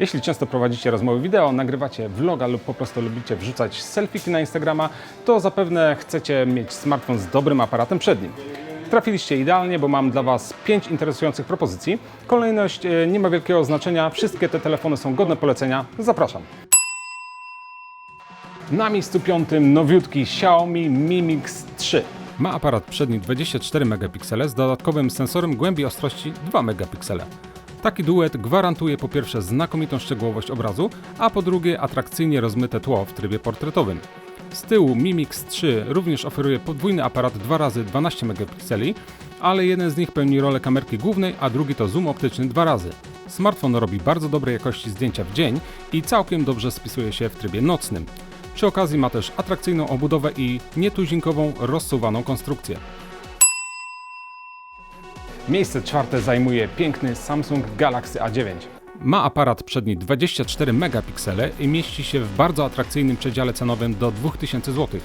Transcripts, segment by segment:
Jeśli często prowadzicie rozmowy wideo, nagrywacie vloga lub po prostu lubicie wrzucać selfie na Instagrama, to zapewne chcecie mieć smartfon z dobrym aparatem przed nim. Trafiliście idealnie, bo mam dla Was 5 interesujących propozycji. Kolejność e, nie ma wielkiego znaczenia, wszystkie te telefony są godne polecenia. Zapraszam. Na miejscu piątym nowiutki Xiaomi Mi Mix 3. Ma aparat przedni 24 megapiksele z dodatkowym sensorem głębi ostrości 2 megapiksele. Taki duet gwarantuje po pierwsze znakomitą szczegółowość obrazu, a po drugie atrakcyjnie rozmyte tło w trybie portretowym. Z tyłu Mi Mix 3 również oferuje podwójny aparat 2 x 12 megapikseli, ale jeden z nich pełni rolę kamerki głównej, a drugi to zoom optyczny 2 razy. Smartfon robi bardzo dobrej jakości zdjęcia w dzień i całkiem dobrze spisuje się w trybie nocnym. Przy okazji ma też atrakcyjną obudowę i nietuzinkową, rozsuwaną konstrukcję. Miejsce czwarte zajmuje piękny Samsung Galaxy A9. Ma aparat przedni 24 megapiksele i mieści się w bardzo atrakcyjnym przedziale cenowym do 2000 zł.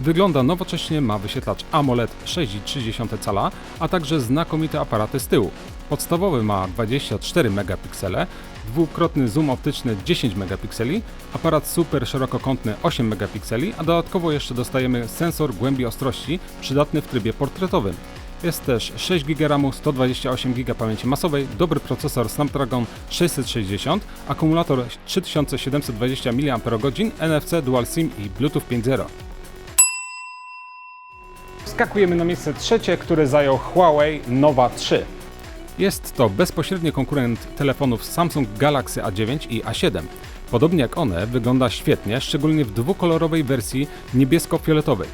Wygląda nowocześnie, ma wyświetlacz AMOLED 6,3 cala, a także znakomite aparaty z tyłu. Podstawowy ma 24 megapiksele, dwukrotny zoom optyczny 10 megapikseli, aparat super szerokokątny 8 megapikseli, a dodatkowo jeszcze dostajemy sensor głębi ostrości przydatny w trybie portretowym. Jest też 6 GB RAMu, 128 GB pamięci masowej, dobry procesor Snapdragon 660, akumulator 3720 mAh, NFC Dual SIM i Bluetooth 5.0. Skakujemy na miejsce trzecie, które zajął Huawei Nova 3. Jest to bezpośredni konkurent telefonów Samsung Galaxy A9 i A7. Podobnie jak one, wygląda świetnie, szczególnie w dwukolorowej wersji niebiesko-fioletowej.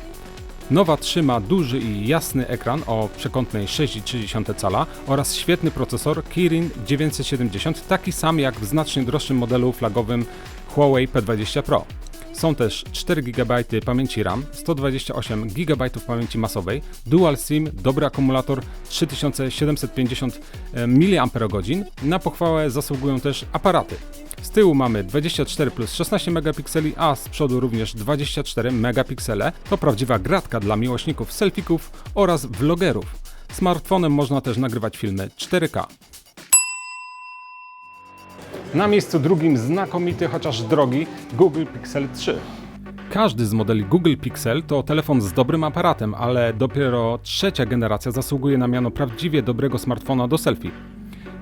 Nowa 3 ma duży i jasny ekran o przekątnej 6,3 cala oraz świetny procesor Kirin 970, taki sam jak w znacznie droższym modelu flagowym Huawei P20 Pro. Są też 4 GB pamięci RAM, 128 GB pamięci masowej, Dual SIM, dobry akumulator 3750 mAh. Na pochwałę zasługują też aparaty. Z tyłu mamy 24 plus 16 megapikseli, a z przodu również 24 megapiksele. To prawdziwa gratka dla miłośników selfików oraz vlogerów. Smartfonem można też nagrywać filmy 4K. Na miejscu drugim znakomity, chociaż drogi Google Pixel 3. Każdy z modeli Google Pixel to telefon z dobrym aparatem, ale dopiero trzecia generacja zasługuje na miano prawdziwie dobrego smartfona do selfie.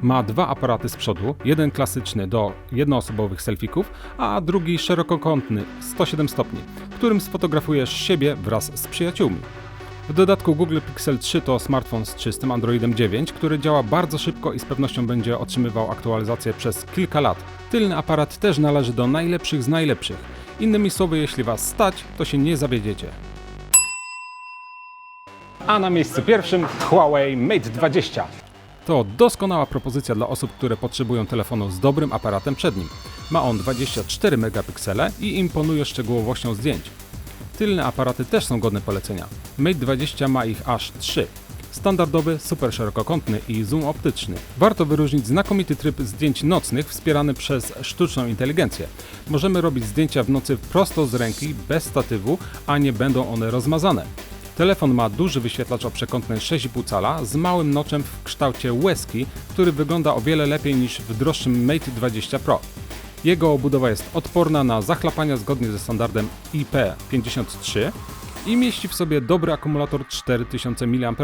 Ma dwa aparaty z przodu, jeden klasyczny do jednoosobowych selfików, a drugi szerokokątny 107 stopni, którym sfotografujesz siebie wraz z przyjaciółmi. W dodatku Google Pixel 3 to smartfon z czystym Androidem 9, który działa bardzo szybko i z pewnością będzie otrzymywał aktualizację przez kilka lat. Tylny aparat też należy do najlepszych z najlepszych. Innymi słowy, jeśli Was stać, to się nie zawiedziecie. A na miejscu pierwszym Huawei Mate 20. To doskonała propozycja dla osób, które potrzebują telefonu z dobrym aparatem przed nim. Ma on 24 megapiksele i imponuje szczegółowością zdjęć. Tylne aparaty też są godne polecenia. Mate 20 ma ich aż 3. Standardowy, super szerokokątny i zoom optyczny. Warto wyróżnić znakomity tryb zdjęć nocnych wspierany przez sztuczną inteligencję. Możemy robić zdjęcia w nocy prosto z ręki, bez statywu, a nie będą one rozmazane. Telefon ma duży wyświetlacz o przekątnej 6,5 cala z małym noczem w kształcie łezki, który wygląda o wiele lepiej niż w droższym Mate 20 Pro. Jego obudowa jest odporna na zachlapania zgodnie ze standardem IP53 i mieści w sobie dobry akumulator 4000 mAh.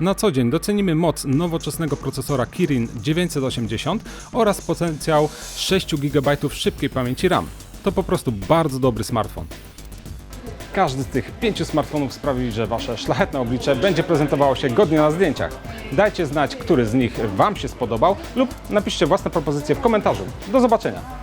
Na co dzień docenimy moc nowoczesnego procesora Kirin 980 oraz potencjał 6 GB szybkiej pamięci RAM. To po prostu bardzo dobry smartfon. Każdy z tych pięciu smartfonów sprawi, że Wasze szlachetne oblicze będzie prezentowało się godnie na zdjęciach. Dajcie znać, który z nich Wam się spodobał lub napiszcie własne propozycje w komentarzu. Do zobaczenia!